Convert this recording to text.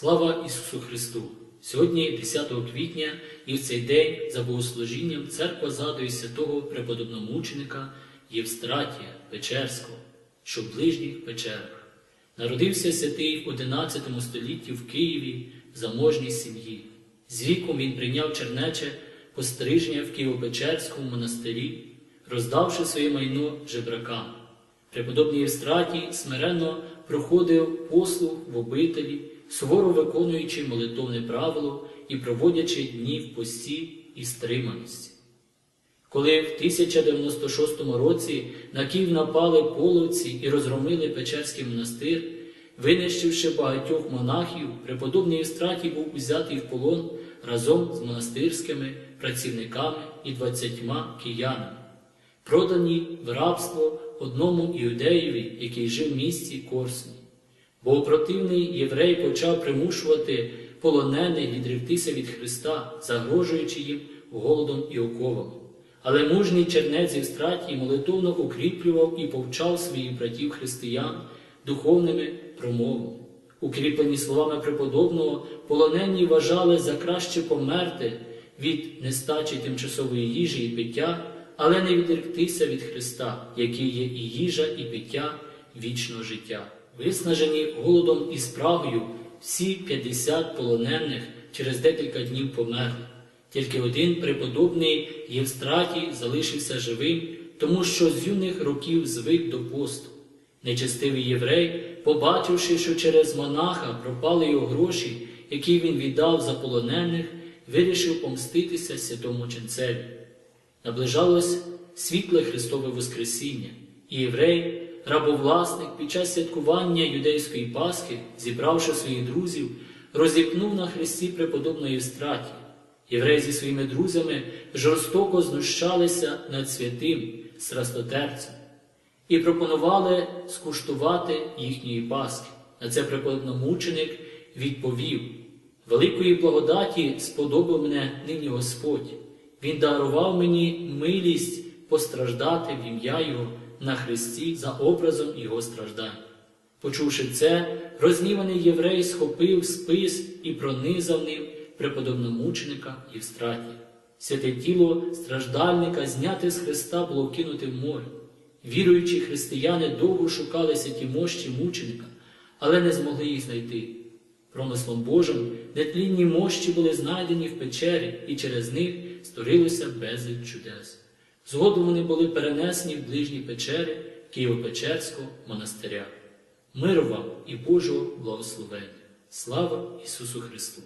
Слава Ісусу Христу! Сьогодні, 10 квітня, і в цей день за богослужінням церква згадує святого преподобномученика Євстратія Печерського, що в ближніх печерах. Народився святий в 11 столітті в Києві в заможній сім'ї. З віком він прийняв чернече постриження в Києво-Печерському монастирі, роздавши своє майно жебракам. Преподобний Євстратій смиренно проходив послуг в обителі, суворо виконуючи молитовне правило і проводячи дні в пості і стриманості. Коли в 1096 році на Київ напали половці і розгромили Печерський монастир, винищивши багатьох монахів, преподобний Євстратій був узятий в полон разом з монастирськими працівниками і двадцятьма киянами, продані в рабство одному іудеєві, який жив в місті Корсуні. Бо противний єврей почав примушувати полонених відректися від Христа, загрожуючи їм голодом і оковами. Але мужній чернець Євстратій молитовно укріплював і повчав своїх братів християн духовними промовами. Укріплені словами преподобного, полонені вважали за краще померти від нестачі тимчасової їжі і пиття, але не відректися від Христа, який є і їжа, і пиття вічного життя. Виснажені голодом і спрагою, всі 50 полонених через декілька днів померли. Тільки один преподобний Євстратій залишився живим, тому що з юних років звик до посту. Нечестивий єврей, побачивши, що через монаха пропали його гроші, які він віддав за полонених, вирішив помститися святому ченцеві. Наближалось світле Христове Воскресіння, і єврей, рабовласник, під час святкування юдейської Пасхи, зібравши своїх друзів, розіпнув на хресті преподобної Євстратія. Євреї зі своїми друзями жорстоко знущалися над святим страстотерцем і пропонували скуштувати їхньої Пасхи. На це преподобномученик відповів: Великої благодаті сподобав мене нині Господь. Він дарував мені милість постраждати в ім'я Його на Христі за образом Його страждань. Почувши це, розгніваний єврей схопив спис і пронизав ним преподобномученика Євстратія. Святе тіло страждальника, зняте з Христа, було кинуте в море. Віруючі християни довго шукали святі мощі мученика, але не змогли їх знайти. Промислом Божим нетлінні мощі були знайдені в печері, і через них створилося безліч чудес. Згодом вони були перенесені в ближні печери Києво-Печерського монастиря. Миру вам і Божого благословення. Слава Ісусу Христу!